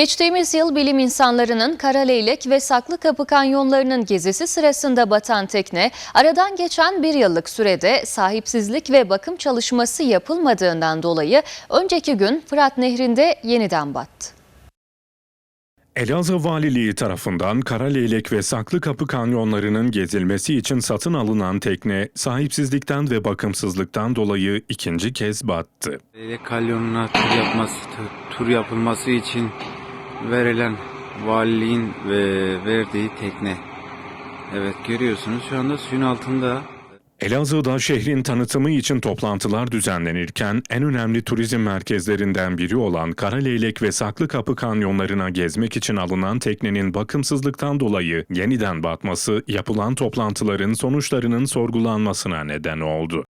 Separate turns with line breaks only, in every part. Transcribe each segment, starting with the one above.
Geçtiğimiz yıl bilim insanlarının Karaleylek ve Saklıkapı kanyonlarının gezisi sırasında batan tekne, aradan geçen bir yıllık sürede sahipsizlik ve bakım çalışması yapılmadığından dolayı önceki gün Fırat Nehri'nde yeniden battı.
Elazığ Valiliği tarafından Karaleylek ve Saklıkapı kanyonlarının gezilmesi için satın alınan tekne sahipsizlikten ve bakımsızlıktan dolayı ikinci kez battı.
Leylek Kalyonu'na tur yapması, tu- tur yapılması için verilen valiliğin ve verdiği tekne. Evet görüyorsunuz şu anda suyun altında.
Elazığ'da şehrin tanıtımı için toplantılar düzenlenirken en önemli turizm merkezlerinden biri olan Karaleylek ve Saklıkapı kanyonlarına gezmek için alınan teknenin bakımsızlıktan dolayı yeniden batması yapılan toplantıların sonuçlarının sorgulanmasına neden oldu.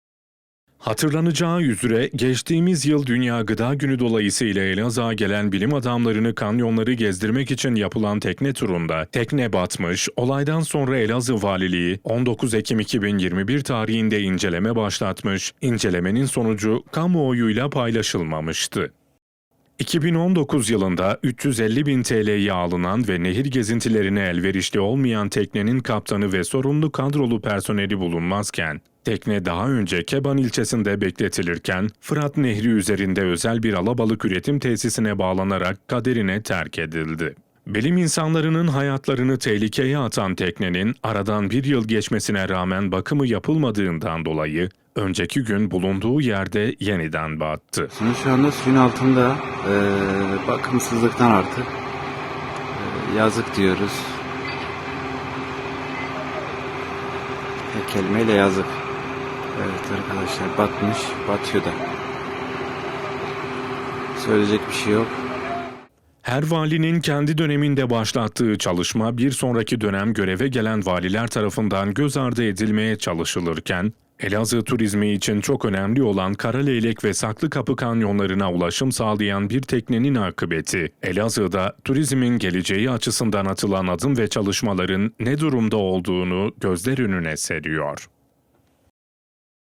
Hatırlanacağı üzere geçtiğimiz yıl Dünya Gıda Günü dolayısıyla Elazığ'a gelen bilim adamlarını kanyonları gezdirmek için yapılan tekne turunda tekne batmış, olaydan sonra Elazığ Valiliği 19 Ekim 2021 tarihinde inceleme başlatmış, incelemenin sonucu kamuoyuyla paylaşılmamıştı. 2019 yılında 350 bin TL'ye alınan ve nehir gezintilerine elverişli olmayan teknenin kaptanı ve sorumlu kadrolu personeli bulunmazken, tekne daha önce Keban ilçesinde bekletilirken, Fırat Nehri üzerinde özel bir alabalık üretim tesisine bağlanarak kaderine terk edildi. Bilim insanlarının hayatlarını tehlikeye atan teknenin aradan bir yıl geçmesine rağmen bakımı yapılmadığından dolayı önceki gün bulunduğu yerde yeniden battı.
Şimdi şu anda suyun altında eee, bakımsızlıktan artık eee, yazık diyoruz. Tek kelimeyle yazık. Evet arkadaşlar batmış, batıyor da. Söyleyecek bir şey yok.
Her valinin kendi döneminde başlattığı çalışma bir sonraki dönem göreve gelen valiler tarafından göz ardı edilmeye çalışılırken, Elazığ turizmi için çok önemli olan Karaleylek ve Saklıkapı kanyonlarına ulaşım sağlayan bir teknenin akıbeti, Elazığ'da turizmin geleceği açısından atılan adım ve çalışmaların ne durumda olduğunu gözler önüne seriyor.